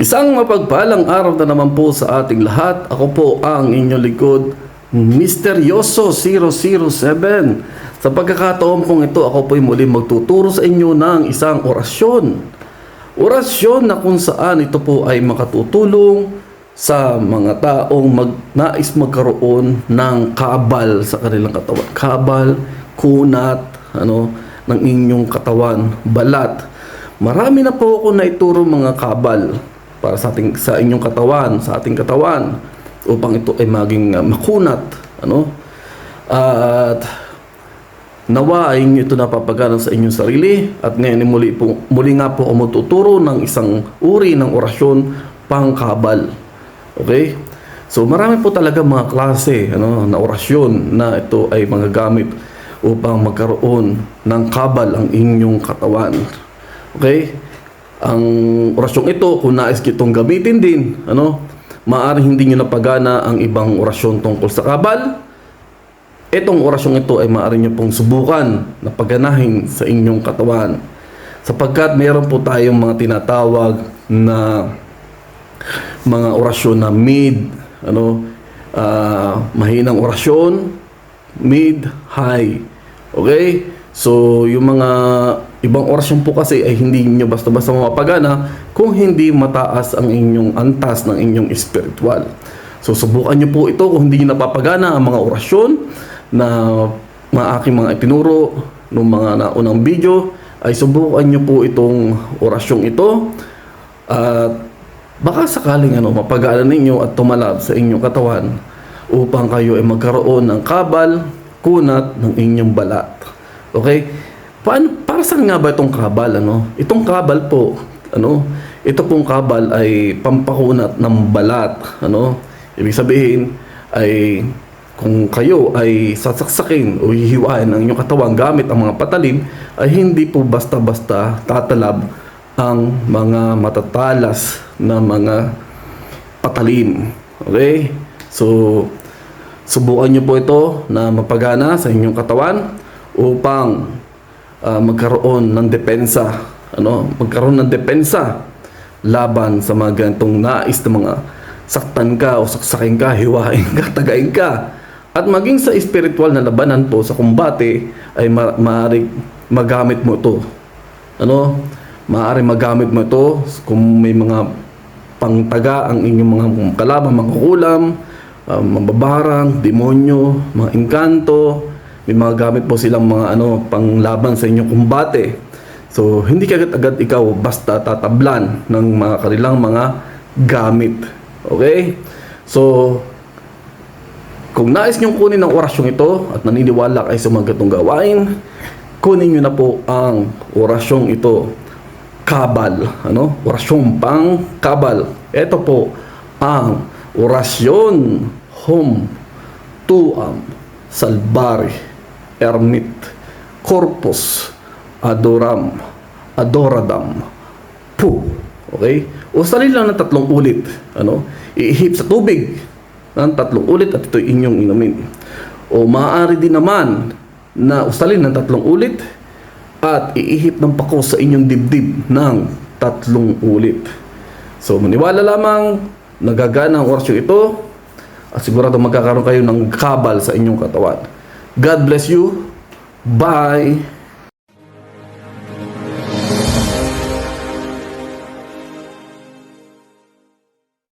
Isang mapagpalang araw na naman po sa ating lahat. Ako po ang inyong likod, Misteryoso 007. Sa pagkakataon pong ito, ako po muli magtuturo sa inyo ng isang orasyon. Orasyon na kung saan ito po ay makatutulong sa mga taong mag, nais magkaroon ng kabal sa kanilang katawan. Kabal, kunat, ano, ng inyong katawan, balat. Marami na po ako naituro mga kabal para sa ating sa inyong katawan, sa ating katawan upang ito ay maging uh, makunat, ano? At nawa ay inyo ito napapagana sa inyong sarili at ngayon ay muli, po, muli nga po ako magtuturo ng isang uri ng orasyon pangkabal. Okay? So marami po talaga mga klase ano, na orasyon na ito ay mga gamit upang magkaroon ng kabal ang inyong katawan. Okay? Ang orasyong ito, kung nais kitong gamitin din, ano, maaaring hindi nyo napagana ang ibang orasyon tungkol sa kabal. Itong orasyong ito ay maaari nyo pong subukan na paganahin sa inyong katawan. Sapagkat mayroon po tayong mga tinatawag na mga orasyon na mid, ano, ah, mahinang orasyon, mid, high. Okay? So, yung mga ibang orasyon po kasi ay hindi nyo basta-basta mapagana kung hindi mataas ang inyong antas ng inyong spiritual. So, subukan nyo po ito kung hindi nyo napapagana ang mga orasyon na mga aking mga itinuro ng mga naunang video ay subukan nyo po itong orasyong ito at baka sakaling ano, mapagana ninyo at tumalab sa inyong katawan upang kayo ay magkaroon ng kabal, kunat ng inyong balat. Okay? Paano, para saan nga ba itong kabal? Ano? Itong kabal po, ano? Ito pong kabal ay pampakunat ng balat. Ano? Ibig sabihin ay kung kayo ay sasaksakin o hihiwain ang inyong katawan gamit ang mga patalim, ay hindi po basta-basta tatalab ang mga matatalas na mga patalim. Okay? So, subukan nyo po ito na mapagana sa inyong katawan upang ah, magkaroon ng depensa. Ano? Magkaroon ng depensa laban sa mga ganitong nais na mga saktan ka o saksakin ka, hiwain ka, tagain ka. At maging sa spiritual na labanan po sa kumbate ay ma- maaari magamit mo ito. Ano? Maaari magamit mo ito kung may mga pangtaga ang inyong mga kalaban, mga kulam, uh, mababarang, demonyo, mga engkanto, may mga gamit po silang mga ano panglaban sa inyong kumbate. So, hindi kagad-agad ikaw basta tatablan ng mga kanilang mga gamit. Okay? So, kung nais niyong kunin ang orasyong ito at naniniwala kayo sa mga gatong gawain, kunin niyo na po ang orasyong ito. Kabal. Ano? Orasyong pang kabal. Ito po ang orasyon hum tuam salbari ermit corpus adoram adoradam pu. Okay? Usalin lang ng tatlong ulit ano? Iihip sa tubig ng tatlong ulit at ito inyong inumin. O maaari din naman na usalin ng tatlong ulit at iihip ng pako sa inyong dibdib ng tatlong ulit. So maniwala lamang nagagana ang orasyon ito at sigurado magkakaroon kayo ng kabal sa inyong katawan God bless you. Bye